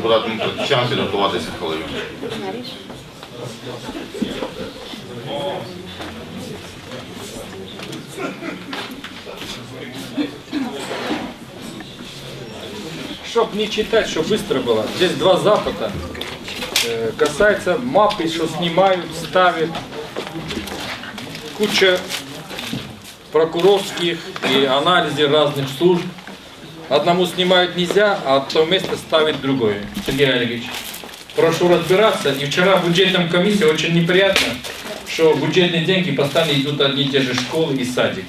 депутатам час підготуватися хвилину. Чтоб не читать, что быстро было. Здесь два запыта. Э, Касается мапы, что снимают, ставят. Куча прокурорских и анализы разных служб. Одному снимают нельзя, а то место ставить другое. Сергей Олегович, прошу разбираться. И вчера в бюджетном комиссии очень неприятно, что бюджетные деньги постоянно идут одни и те же школы и садики.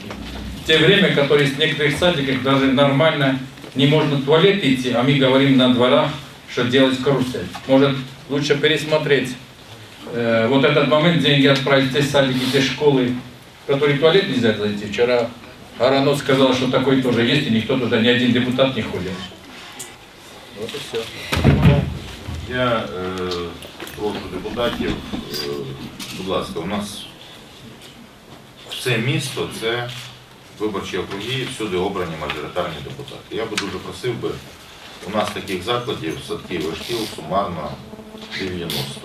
В те время, которые в некоторых садиках даже нормально не можно в туалет идти, а мы говорим на дворах, что делать карусель. Может, лучше пересмотреть э, вот этот момент, деньги отправить в те садики, те школы, в которые туалет нельзя зайти. Вчера Аранов сказал, что такой тоже есть, и никто туда, ни один депутат не ходит. Вот и все. Я е, прошу депутатів, е, будь ласка, у нас все місто це виборчі округи, всюди обрані мажоритарні депутати. Я би дуже просив би, у нас таких закладів, садків і шкіл сумарно 90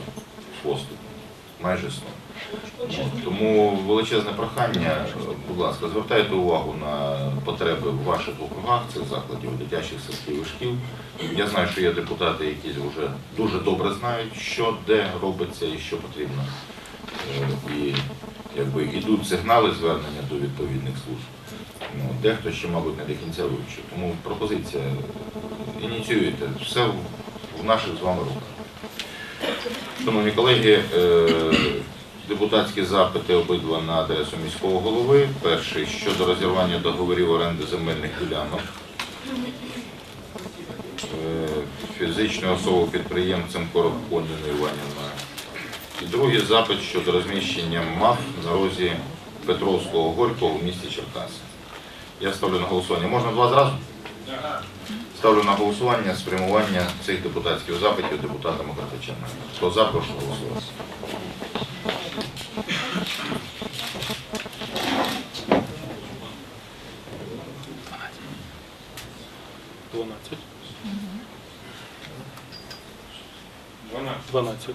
поступ, майже 100. Тому величезне прохання, будь ласка, звертайте увагу на потреби в ваших округах цих закладів, дитячих садків і шкіл. Я знаю, що є депутати, які вже дуже добре знають, що де робиться і що потрібно. Е, І якби йдуть сигнали звернення до відповідних служб. Ну, дехто ще, мабуть, не до кінця вивчив. Тому пропозиція ініціюйте. Все в в наших з вами руках. Шановні колеги, е, депутатські запити обидва на адресу міського голови. Перший щодо розірвання договорів оренди земельних ділянок е, фізичною особою підприємцем Коробконіна Іванівна. І другий запит щодо розміщення МАФ на розі Петровського Горького в місті Черкаси. Я ставлю на голосування. Можна два зразу? Ставлю на голосування спрямування цих депутатських запитів депутатами Картичана. Хто за, прошу голосувати. Дванадцять. Дванадцять.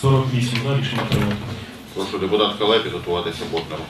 Сорок вісім за рішення прийнято. Прошу депутат Калай підготуватися Ботнеру.